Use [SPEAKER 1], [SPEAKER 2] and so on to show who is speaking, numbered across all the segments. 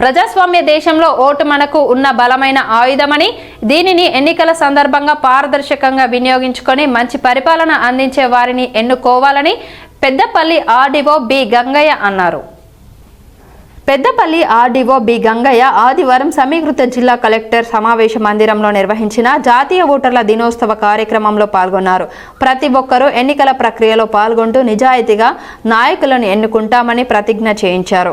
[SPEAKER 1] ప్రజాస్వామ్య దేశంలో ఓటు మనకు ఉన్న బలమైన ఆయుధమని దీనిని ఎన్నికల సందర్భంగా పారదర్శకంగా వినియోగించుకొని మంచి పరిపాలన అందించే వారిని ఎన్నుకోవాలని పెద్దపల్లి ఆర్డీఓ బి గంగయ్య అన్నారు. పెద్దపల్లి ఆర్డీఓ బి గంగయ్య ఆదివారం సమీకృత జిల్లా కలెక్టర్ సమావేశ మందిరంలో నిర్వహించిన జాతీయ ఓటర్ల దినోత్సవ కార్యక్రమంలో పాల్గొన్నారు. ప్రతి ఒక్కరూ ఎన్నికల ప్రక్రియలో పాల్గొంటూ నిజాయితీగా నాయకులను ఎన్నుకుంటామని ప్రతిజ్ఞ చేయించారు.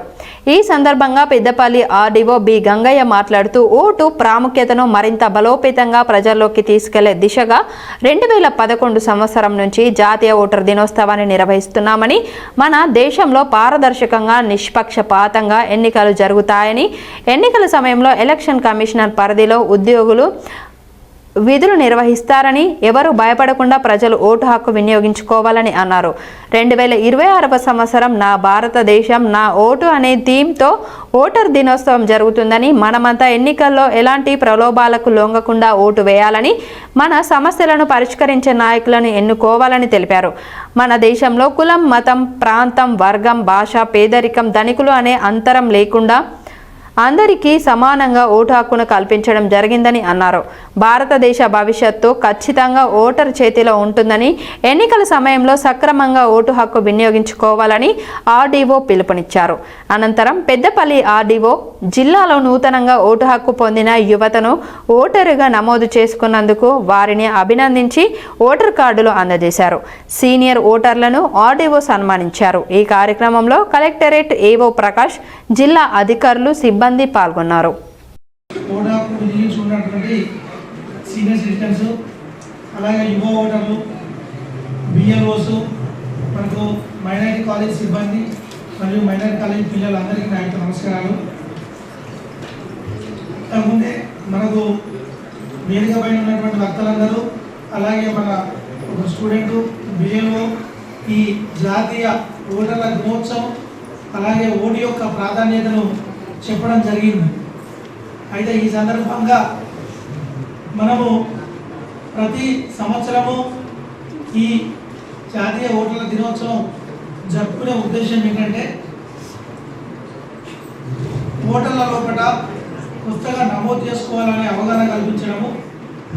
[SPEAKER 1] ఈ సందర్భంగా పెద్దపల్లి ఆర్డీఓ బి గంగయ్య మాట్లాడుతూ ఓటు ప్రాముఖ్యతను మరింత బలోపేతంగా ప్రజల్లోకి తీసుకెళ్ళే దిశగా రెండు వేల పదకొండు సంవత్సరం నుంచి జాతీయ ఓటర్ దినోత్సవాన్ని నిర్వహిస్తున్నామని మన దేశంలో పారదర్శకంగా నిష్పక్షపాతంగా ఎన్నికలు జరుగుతాయని. ఎన్నికల సమయంలో ఎలక్షన్ కమిషనర్ పరిధిలో ఉద్యోగులు విధులు నిర్వహిస్తారని ఎవరు భయపడకుండా ప్రజలు ఓటు హక్కు వినియోగించుకోవాలని అన్నారు. రెండు వేల ఇరవై ఆరవ సంవత్సరం నా భారతదేశం నా ఓటు అనే థీమ్తో ఓటర్ దినోత్సవం జరుగుతుందని మనమంతా ఎన్నికల్లో ఎలాంటి ప్రలోభాలకు లొంగకుండా ఓటు వేయాలని మన సమస్యలను పరిష్కరించే నాయకులను ఎన్నుకోవాలని తెలిపారు. మన దేశంలో కులం మతం ప్రాంతం వర్గం భాష పేదరికం ధనికులు అనే అంతరం లేకుండా అందరికీ సమానంగా ఓటు హక్కును కల్పించడం జరిగిందని అన్నారు. భారతదేశ భవిష్యత్తు ఖచ్చితంగా ఓటర్ చేతిలో ఉంటుందని ఎన్నికల సమయంలో సక్రమంగా ఓటు హక్కు వినియోగించుకోవాలని ఆర్డీఓ పిలుపునిచ్చారు. అనంతరం పెద్దపల్లి ఆర్డీఓ జిల్లాలో నూతనంగా ఓటు హక్కు పొందిన యువతను ఓటరుగా నమోదు చేసుకున్నందుకు వారిని అభినందించి ఓటర్ కార్డులు అందజేశారు. సీనియర్ ఓటర్లను ఆర్డీఓ సన్మానించారు. ఈ కార్యక్రమంలో కలెక్టరేట్ ఏవో ప్రకాష్ జిల్లా అధికారులు సిబ్బంది పాల్గొన్నారు.
[SPEAKER 2] ఓటు హక్కు వినియోగించుకున్నటువంటి సీనియర్ సిటిజన్స్ అలాగే యువ ఓటర్లు బిఎల్ఓస్ మనకు మైనారిటీ కాలేజ్ సిబ్బంది మరియు మైనారిటీ కాలేజ్ పిల్లలందరికీ నా యొక్క నమస్కారాలు. కాకపోతే మనకు వేదిక పైన ఉన్నటువంటి వక్తలందరూ అలాగే మన ఒక స్టూడెంట్ బిఎల్ఓ ఈ జాతీయ ఓటర్ల దినోత్సవం అలాగే ఓటు యొక్క ప్రాధాన్యతను చెప్పడం జరిగింది. అయితే ఈ సందర్భంగా మనము ప్రతి సంవత్సరము ఈ జాతీయ ఓటర్ల దినోత్సవం జరుపుకునే ఉద్దేశం ఏంటంటే ఓటర్ల లోపల కొత్తగా నమోదు చేసుకోవాలనే అవగాహన కల్పించడము.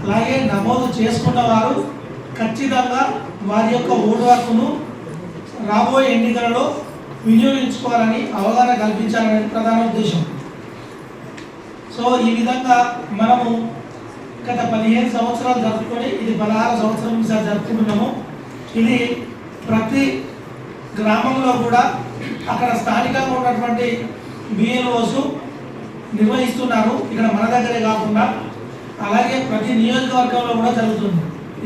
[SPEAKER 2] అలాగే నమోదు చేసుకున్న వారు ఖచ్చితంగా వారి యొక్క ఓటు హక్కును రాబోయే ఎన్నికలలో వినియోగించుకోవాలని అవగాహన కల్పించాలనేది ప్రధాన ఉద్దేశం. సో ఈ విధంగా మనము గత పదిహేను సంవత్సరాలు జరుపుకొని ఇది పదహారు సంవత్సరం ఈసారి జరుపుకుంటున్నాము. ఇది ప్రతి గ్రామంలో కూడా అక్కడ స్థానికంగా ఉన్నటువంటి బిఎల్ఓస్ నిర్వహిస్తున్నారు. ఇక్కడ మన దగ్గరే కాకుండా అలాగే ప్రతి నియోజకవర్గంలో కూడా జరుగుతుంది.